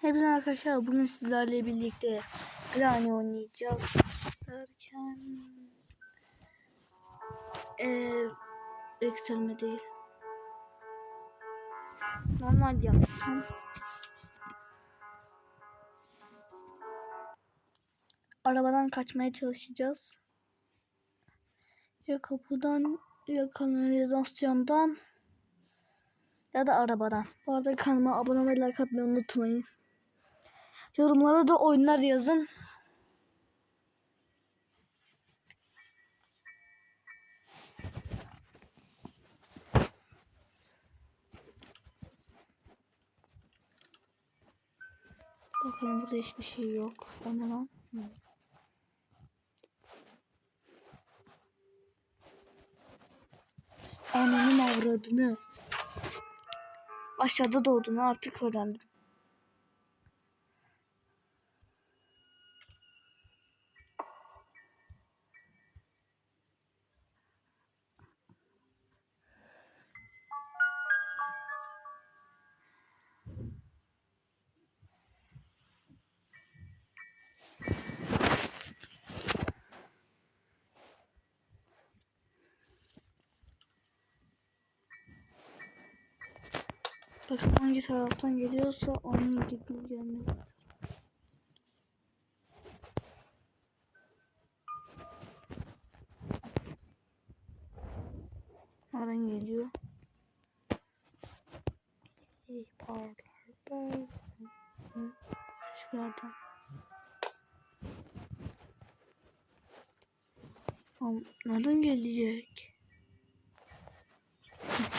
Hepinize arkadaşlar bugün sizlerle birlikte Granny oynayacağız. Derken eee ekstreme değil. Normal yaptım. Arabadan kaçmaya çalışacağız. Ya kapıdan ya kanalizasyondan ya da arabadan. Bu arada kanalıma abone ve like atmayı unutmayın Yorumlara da oyunlar yazın. Bakalım burada hiçbir şey yok. O ne lan? Ananın avradını. Aşağıda doğduğunu artık öğrendim. Bakın hangi taraftan geliyorsa onun gitme gelme. Nereden geliyor? Hey parlar parlar. Hiçbir yerden. Am- Nereden gelecek?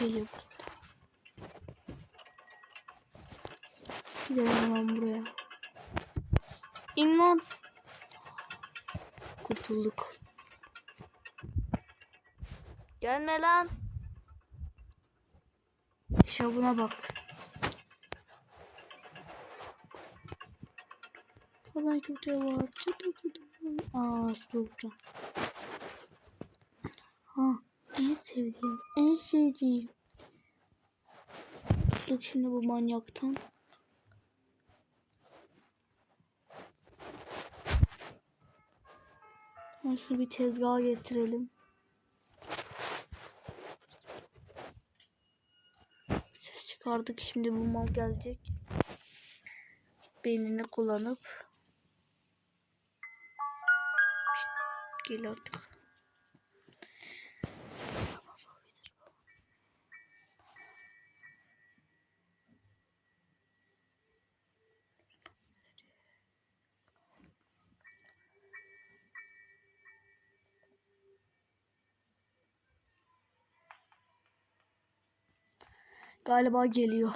Geliyor Gidelim lan buraya. İn lan. Kurtulduk. Gelme lan. Şavuna bak. Falan kötü var. Çıtı çıtı. Aa aslı burada. Ha en sevdiğim, en sevdiğim. Kurtulduk şimdi bu manyaktan. Şunu bir tezgaha getirelim. Ses çıkardık. Şimdi bu mal gelecek. Beynini kullanıp Gel artık. Galiba geliyor.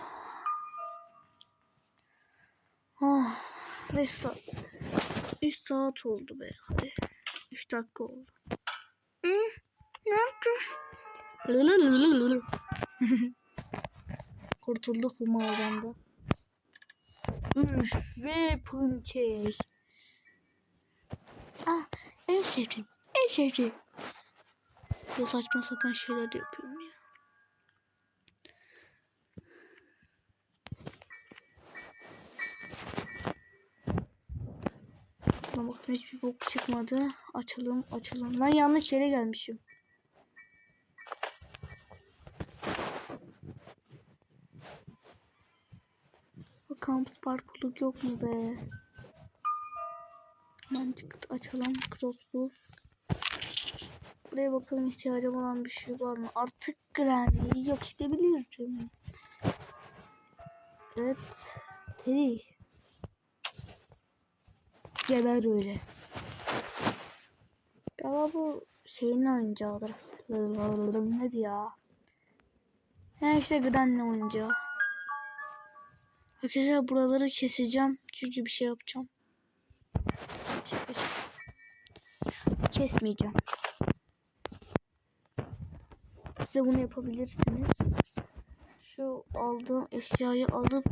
Ah, 5 saat. 3 saat oldu be. Hadi. 3 dakika oldu. Hı? Ne yaptın? Kurtulduk bu maldan da. Üf, Ve punçeş. Ah, en sevdiğim. En sevdiğim. Ya saçma sapan şeyler yapıyorum ya. Ama bakın hiçbir bok çıkmadı. Açalım açalım. Ben yanlış yere gelmişim. Kampus parkurluk yok mu be? Hemen çıktı açalım. Crossbow. Buraya bakalım ihtiyacım olan bir şey var mı? Artık Granny'yi yok edebilirim. Evet. Teddy. Geber öyle. Galiba bu şeyin oyuncağıdır. Neydi ya? Ha işte Granny oyuncağı. Arkadaşlar buraları keseceğim. Çünkü bir şey yapacağım. Kesmeyeceğim. Siz bunu yapabilirsiniz. Şu aldığım eşyayı alıp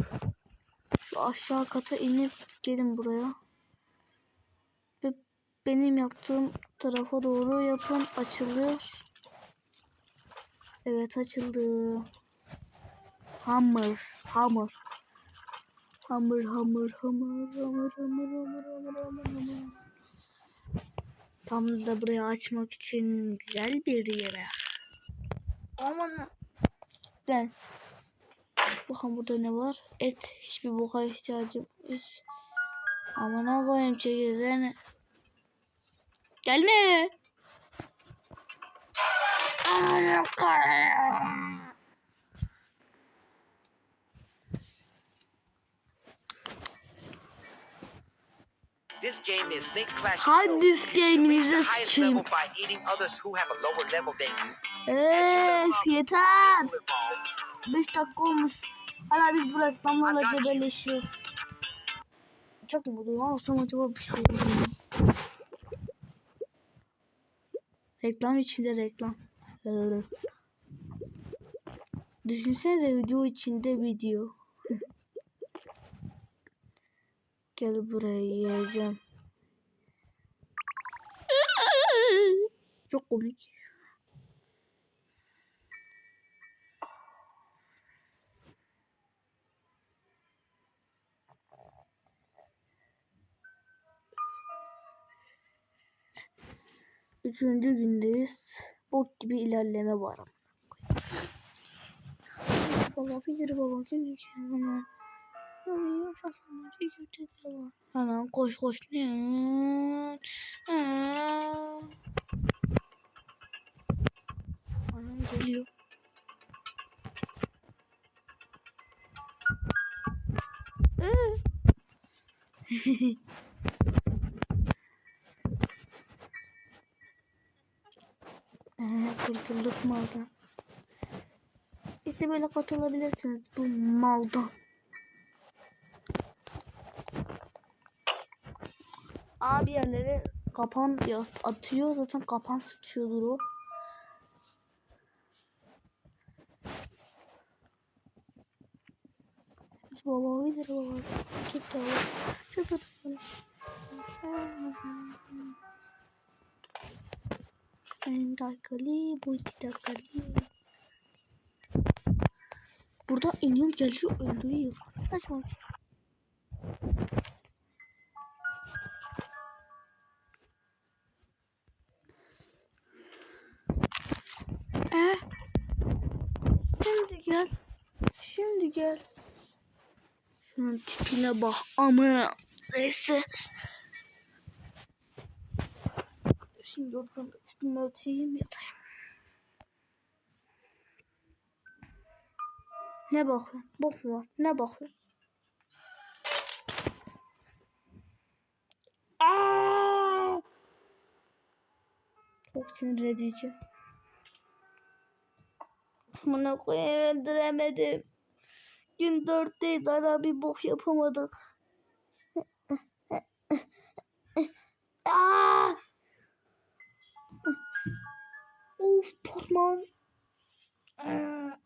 şu aşağı kata inip gelin buraya. Benim yaptığım tarafa doğru yapın. Açılıyor. Evet açıldı. Hammer. Hammer. Hamur hamur hamur hamur hamur hamur hamur hamur hamur. Tam da burayı açmak için güzel bir yere. Aman. Gel. Bakın burada ne var? Et. Hiçbir boka ihtiyacım. Hiç. Aman koyayım çekirdeğini. Gelme. This game is Snake Clash. Hadi this game'inize sıçayım. by eating others who have a lower level than you. Öf yeter. Will evolve. 5 dakika olmuş. Hala biz bu reklamlarla cebelleşiyoruz. Çok mutluyum. Alsam acaba bir şey olur mu? Reklam içinde reklam. Ee, Düşünsenize video içinde video. Gel buraya yiyeceğim. Çok komik. Üçüncü gündeyiz. Bok gibi ilerleme var. Baba bilir baba hemen. Hemen koş koş. Anam geliyor. Ee, kurtulduk maldan. İşte böyle katılabilirsiniz bu maldan. Abi yerlere kapan ya- atıyor zaten kapan sıçıyordur o. Baba bilir baba. Tut baba. Tut tut. En dakikali, bu iki. Burada iniyor geliyor öldürüyor. Saçma bir şey. Ee, şimdi gel. Şimdi gel. Şunun tipine bak. Amına. Neyse. Şimdi oradan öteyim yatayım. Ne bakıyorsun? Bok mu var? Ne bakıyorsun? Aa! Çok sinir edici. Buna koyayım öldüremedim. Gün dörtteyiz hala bir bok yapamadık. Aa! Of parmağım. Aa.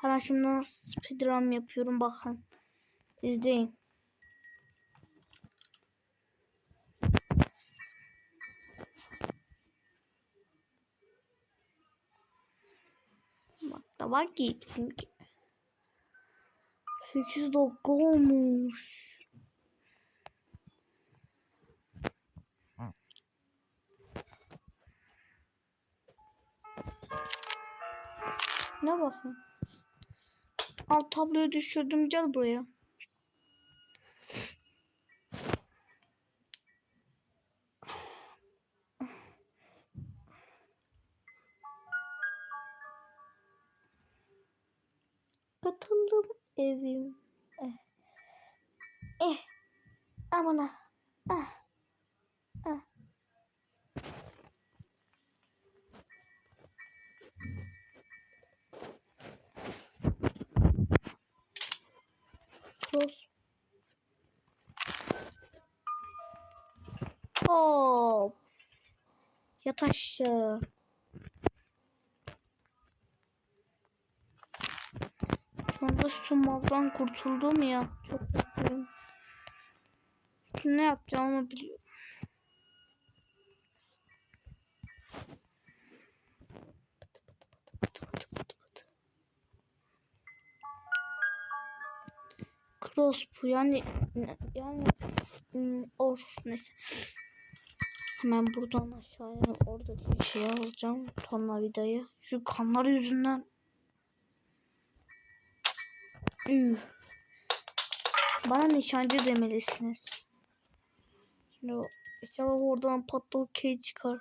Hemen şundan speedrun yapıyorum bakın. İzleyin. Bak da bak ki bizimki. 8 dakika olmuş. Ne bakın? Alt tabloyu düşürdüm gel buraya. Katıldım evim. Eh. Eh. Amına. Yat aşağı. Şu anda sumaldan kurtuldum ya. Çok mutluyum. Şimdi ne yapacağımı biliyorum. Crossbow yani yani hmm, or neyse. Hemen buradan aşağıya oradaki şeyi alacağım. Tornavidayı. Şu kanlar yüzünden. Üh. Bana nişancı demelisiniz. Şimdi inşallah oradan patokey çıkar.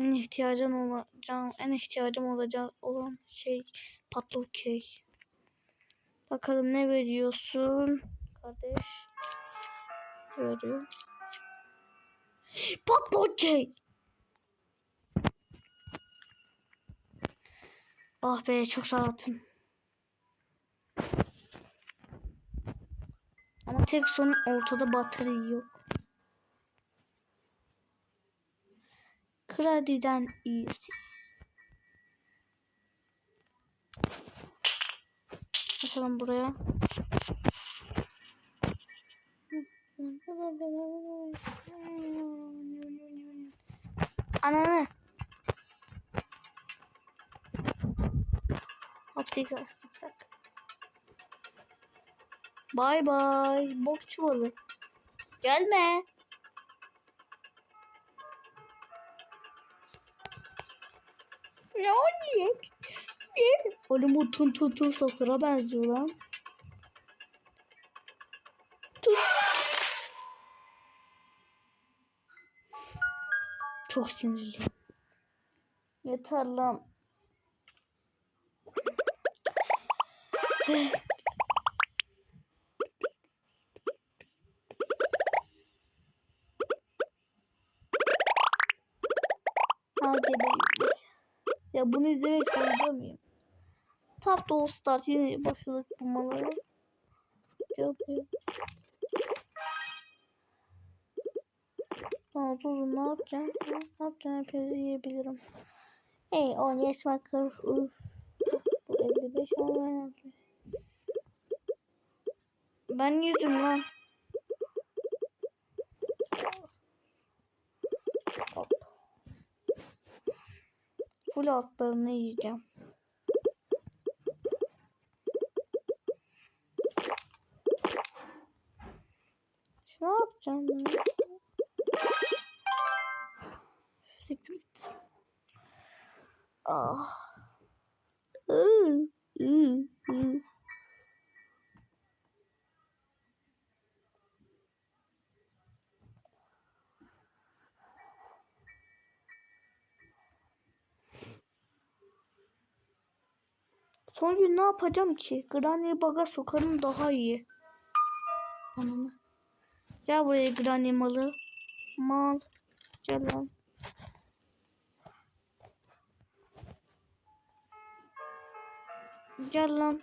En ihtiyacım olacak, en ihtiyacım olacak olan şey patokey. Bakalım ne veriyorsun kardeş? Ne veriyor? Patokey. Ah be çok rahatım. Ama tek sorun ortada batarya yok. Krediden iyisi. Bakalım buraya. Zikzak zikzak. Bay bay. Bok çuvalı. Gelme. Ne oluyor? Oğlum bu tun tun tun sakura benziyor lan. Tun. Çok sinirliyim. Yeter lan. Hadi be. Ya bunu izlemek zorunda mıyım? Top Doll Start yine başladık bulmalara. Gel buraya. Tamam durun ne yapacağım? Ne yapacağım hepinizi yiyebilirim. Hey o yes marker. Uf. Bu 55 ama ben yapayım. Ben yüzüm lan. Hop. Full altlarını yiyeceğim. Ne yapacağım ben? Siktir git. Ah. Iı, ıı, ıı. Son gün ne yapacağım ki? Granny baga sokarım daha iyi. Ananı. Gel buraya Granny malı. Mal. Gel lan. Gel lan.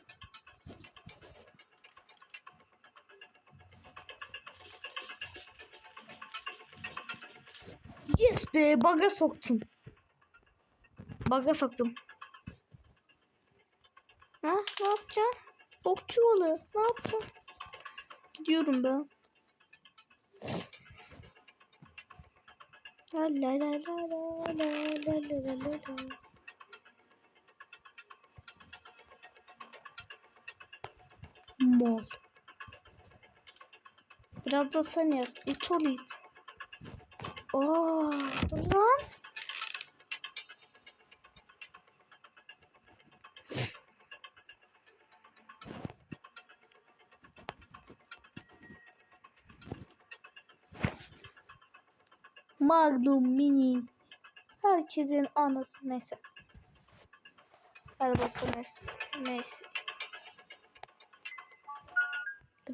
Yes be baga soktum. Baga soktum. Ne yapacaksın? Bok çuvalı. Ne yapacaksın? Gidiyorum ben. La la la la la la la la la la. Mol. Biraz da sen yap. İt ol it. Aa, dur lan. Magnum Mini. Herkesin anası neyse. Bakalım neyse. Neyse.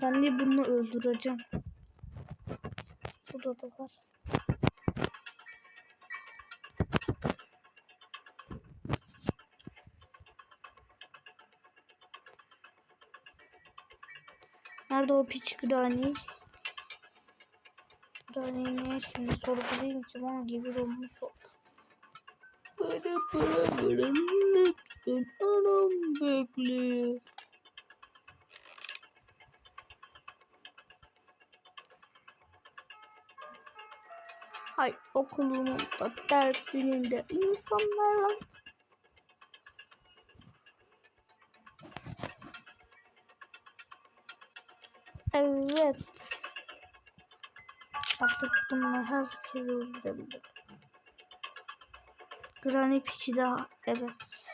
Ben de bunu öldüreceğim. Burada da var. Nerede o piç Granny? Granny'ne şimdi sorgulayayım ki bana gibi olmuş oldu. Bana para verin lütfen anam bekliyor. Hay okulumun da dersinin de insanlarla Evet. Bununla herkesi öldürebilirim. Granny piçi daha evet.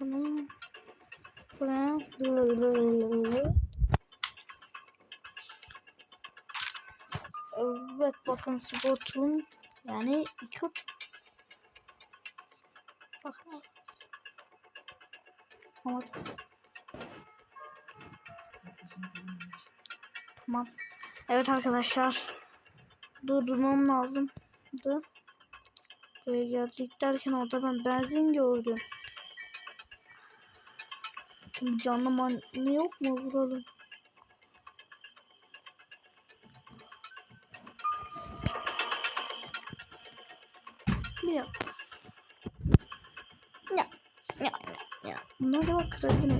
Bunu buraya Evet bakın spotun yani iki Bakın. Ama Tamam. Evet arkadaşlar. Durdurmam lazımdı. Buraya geldik derken orada ben benzin gördüm. Canlı man ne yok mu vuralım? Kırıldı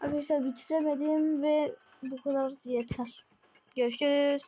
Arkadaşlar bitiremedim ve bu kadar yeter. Görüşürüz.